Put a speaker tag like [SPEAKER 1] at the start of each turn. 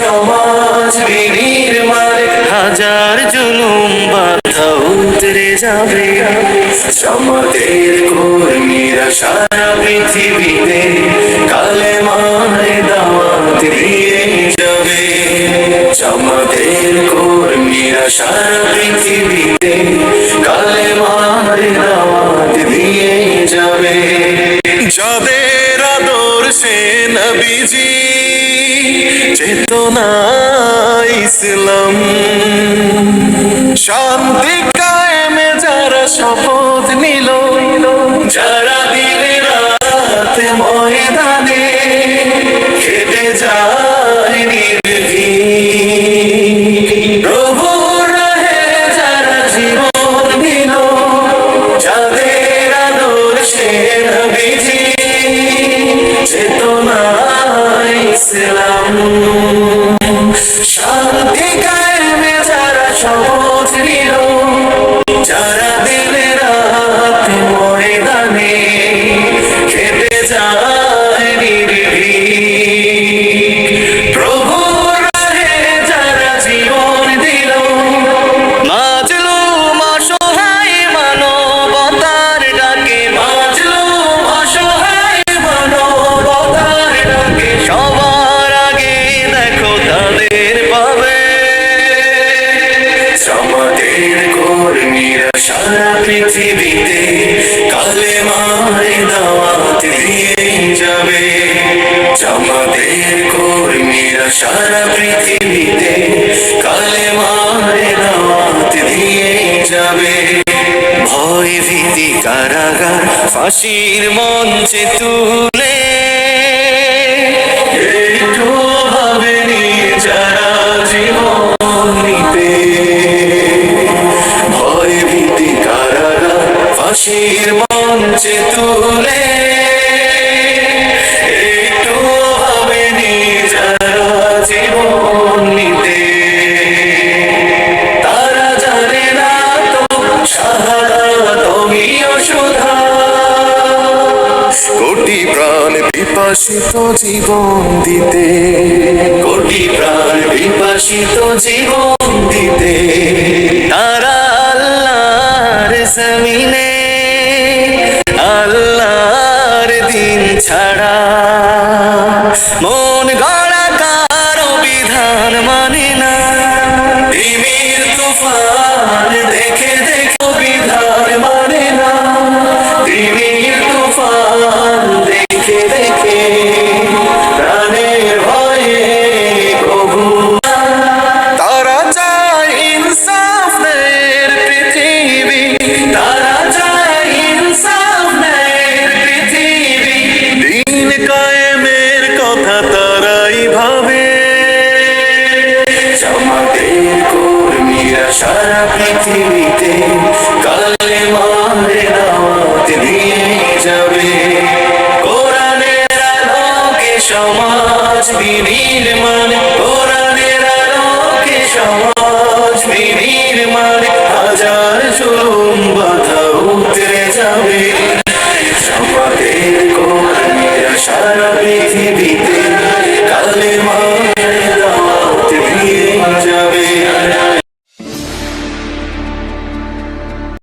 [SPEAKER 1] সমাজ বিনির্মাণ হাজার জুলুম বাধা উতরে যাবে। সমাজের কর্মীরা সারা পৃথিবীতে কালে মারে দাওয়াত দিয়ে যাবে। সমাজের কর্মীরা সারা পৃথিবীতে কালে মারে দাওয়াত দিয়ে যাবে। যাদের আদর্শে নবীজি চেতনা ইসলাম। শান্তি কায়েমে যারা শপথ নিল, যারা দিনে রাত ময়দানে খেটে যায় রাহে যারা জীবন দিল, যাদের শান্তি কায়েমে যারা শপথ নিল দিনে রাত খেপে যায় সমাজের কর্মীরা সারা পৃথিবীতে কালে মারে দাওয়াত দিয়ে যাবে। পৃথিবীতে কালে দিয়ে যাবে। ভয় ফাঁসির মঞ্চে তুলে। একটু ভাবেনি যারা ফাঁসির মঞ্চে তুলে একটু ভাবেনি যারা জীবন নিতে। তারা জানে না তো সুধা। কোটি প্রাণ বিপাসিত জীবন দিতে। কোটি প্রাণ বিপাসিত জীবন দিতে। তারা আল্লাহর জমিনে মানে না। তুফান দেখে সারা পৃথিবীতে কালে মারে দাওয়াত নিয়ে যাবে। কোরআনের আলোকে সমাজ বিনির্মাণ, কোরআনের আলোকে সমাজ বিনির্মাণ, হাজার জুলুম বাধা উতরে